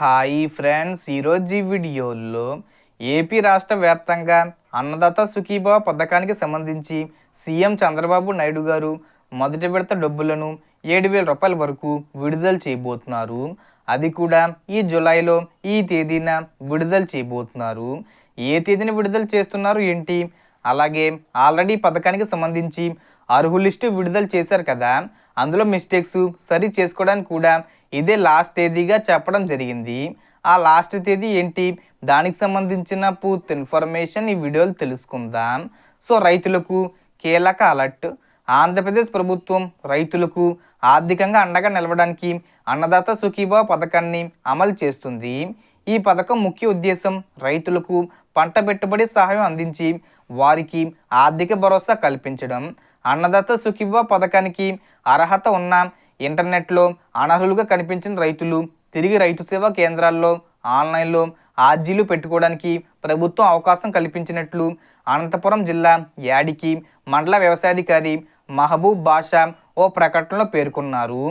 Hi friends ఈరోజు ఈ వీడియోలో ఏపీ రాష్ట్ర వ్యాప్తంగా అన్నదాత సుఖీభావ పథకానికి సంబంధించి సీఎం చంద్రబాబు నాయుడు గారు మొదటి విడత డబ్బులను ఏడు వేల రూపాయల వరకు విడుదల చేయబోతున్నారు. అది కూడా ఈ జూలైలో ఈ తేదీన విడుదల చేయబోతున్నారు. ఏ తేదీన విడుదల చేస్తున్నారు ఏంటి? అలాగే ఆల్రెడీ పథకానికి సంబంధించి అర్హులిస్టు విడుదల చేశారు కదా. అందులో మిస్టేక్స్ సరి చేసుకోవడానికి కూడా ఇదే లాస్ట్ తేదీగా చెప్పడం జరిగింది. ఆ లాస్ట్ తేదీ ఏంటి? దానికి సంబంధించిన పూర్తి ఇన్ఫర్మేషన్ ఈ వీడియోలు తెలుసుకుందాం. సో రైతులకు కీలక అలర్ట్. ఆంధ్రప్రదేశ్ ప్రభుత్వం రైతులకు ఆర్థికంగా అండగా నిలవడానికి అన్నదాత సుఖీభావ పథకాన్ని అమలు చేస్తుంది. ఈ పథకం ముఖ్య ఉద్దేశం రైతులకు పంట పెట్టుబడి సహాయం అందించి వారికి ఆర్థిక భరోసా కల్పించడం. అన్నదాత సుఖీభావ పథకానికి అర్హత ఉన్న ఇంటర్నెట్లో అనర్హులుగా కనిపించిన రైతులు తిరిగి రైతు సేవా కేంద్రాల్లో ఆన్లైన్లో ఆర్జీలు పెట్టుకోవడానికి ప్రభుత్వం అవకాశం కల్పించినట్లు అనంతపురం జిల్లా యాడికి మండల వ్యవసాయాధికారి మహబూబ్ బాషా ఓ ప్రకటనలో పేర్కొన్నారు.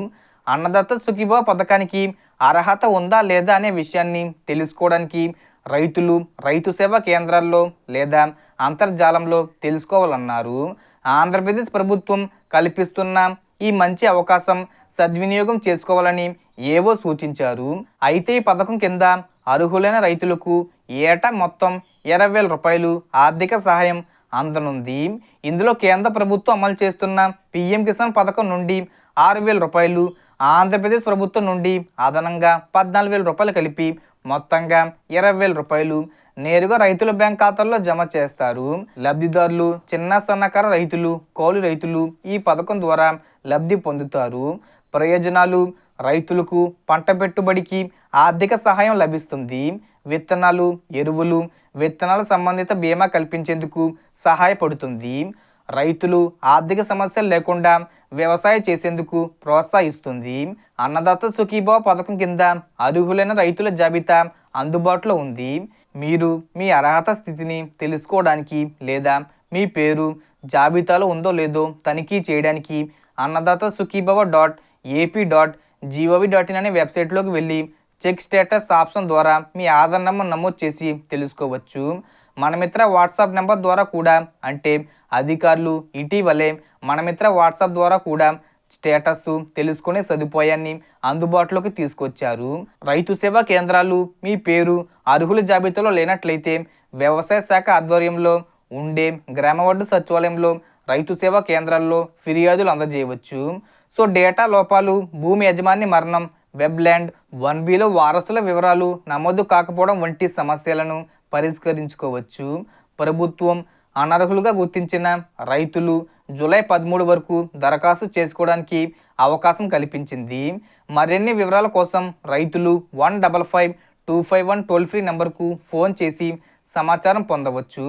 అన్నదత్త సుఖీభావ పథకానికి అర్హత ఉందా లేదా అనే విషయాన్ని తెలుసుకోవడానికి రైతులు రైతు సేవా కేంద్రాల్లో లేదా అంతర్జాలంలో తెలుసుకోవాలన్నారు. ఆంధ్రప్రదేశ్ ప్రభుత్వం కల్పిస్తున్న ఈ మంచి అవకాశం సద్వినియోగం చేసుకోవాలని ఏవో సూచించారు. అయితే ఈ పథకం కింద అర్హులైన రైతులకు ఏటా మొత్తం ఇరవై వేల రూపాయలు ఆర్థిక సహాయం అందనుంది. ఇందులో కేంద్ర ప్రభుత్వం అమలు చేస్తున్న పిఎం కిసాన్ పథకం నుండి ఆరు వేల రూపాయలు ఆంధ్రప్రదేశ్ ప్రభుత్వం నుండి అదనంగా పద్నాలుగు వేల రూపాయలు కలిపి మొత్తంగా ఇరవై వేల రూపాయలు నేరుగా రైతుల బ్యాంక్ ఖాతాల్లో జమ చేస్తారు. లబ్ధిదారులు చిన్న సన్నకారు రైతులు కౌలు రైతులు ఈ పథకం ద్వారా లబ్ధి పొందుతారు. ప్రయోజనాలు రైతులకు పంట పెట్టుబడికి ఆర్థిక సహాయం లభిస్తుంది. విత్తనాలు ఎరువులు విత్తనాల సంబంధిత బీమా కల్పించేందుకు సహాయపడుతుంది. రైతులు ఆర్థిక సమస్యలు లేకుండా వ్యవసాయం చేసేందుకు ప్రోత్సహిస్తుంది. అన్నదాత సుఖీభావ పథకం కింద అర్హులైన రైతుల జాబితా అందుబాటులో ఉంది. మీరు మీ అర్హత స్థితిని తెలుసుకోవడానికి లేదా మీ పేరు జాబితాలో ఉందో లేదో తనిఖీ చేయడానికి Annadata Sukhibhava dot AP dot gov dot in అనే వెబ్సైట్లోకి వెళ్ళి చెక్ స్టేటస్ ఆప్షన్ ద్వారా మీ ఆధార్ నెంబర్ నమోదు చేసి తెలుసుకోవచ్చు. మన మిత్ర వాట్సాప్ నెంబర్ ద్వారా కూడా అంటే అధికారులు ఇటీవలే మన మిత్ర వాట్సాప్ ద్వారా కూడా స్టేటస్ తెలుసుకునే సదుపాయాన్ని అందుబాటులోకి తీసుకొచ్చారు. రైతు సేవా కేంద్రాలు మీ పేరు అర్హుల జాబితాలో లేనట్లయితే వ్యవసాయ శాఖ ఆధ్వర్యంలో ఉండే గ్రామవార్డు సచివాలయంలో రైతు సేవా కేంద్రాల్లో ఫిర్యాదులు అందజేయవచ్చు. సో డేటా లోపాలు భూమి యజమాని మరణం వెబ్ల్యాండ్ వన్ బిలో వారసుల వివరాలు నమోదు కాకపోవడం వంటి సమస్యలను పరిష్కరించుకోవచ్చు. ప్రభుత్వం అనర్హులుగా గుర్తించిన రైతులు జూలై పదమూడు వరకు దరఖాస్తు చేసుకోవడానికి అవకాశం కల్పించింది. మరిన్ని వివరాల కోసం రైతులు one double five two five one toll free నెంబర్కు ఫోన్ చేసి సమాచారం పొందవచ్చు.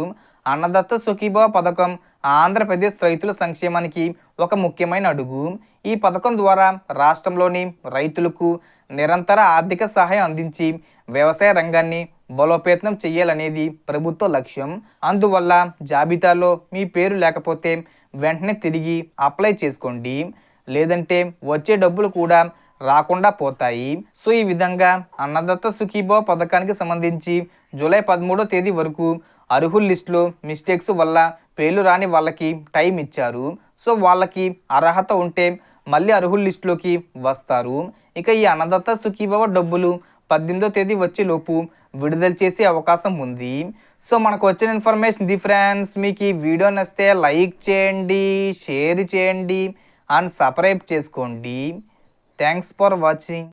అన్నదత్త సుఖీభవ పథకం ఆంధ్రప్రదేశ్ రైతుల సంక్షేమానికి ఒక ముఖ్యమైన అడుగు. ఈ పథకం ద్వారా రాష్ట్రంలోని రైతులకు నిరంతర ఆర్థిక సహాయం అందించి వ్యవసాయ రంగాన్ని బలోపేతం చేయాలనేది ప్రభుత్వ లక్ష్యం. అందువల్ల జాబితాలో మీ పేరు లేకపోతే వెంటనే తిరిగి అప్లై చేసుకోండి. లేదంటే వచ్చే డబ్బులు కూడా రాకుండా పోతాయి. సో ఈ విధంగా అన్నదత్త సుఖీభావ పథకానికి సంబంధించి జూలై పదమూడో తేదీ వరకు అర్హుల్ లిస్టులో మిస్టేక్స్ వల్ల పేర్లు రాని వాళ్ళకి టైం ఇచ్చారు. సో వాళ్ళకి అర్హత ఉంటే మళ్ళీ అర్హుల్ లిస్టులోకి వస్తారు. ఇక ఈ అన్నదత్త సుఖీభవ డబ్బులు పద్దెనిమిదో తేదీ వచ్చేలోపు విడుదల చేసే అవకాశం ఉంది. సో మనకు వచ్చిన ఇన్ఫర్మేషన్ ది ఫ్రెండ్స్ మీకు ఈ వీడియో నచ్చితే లైక్ చేయండి షేర్ చేయండి అండ్ సబ్స్క్రైబ్ చేసుకోండి. Thanks for watching.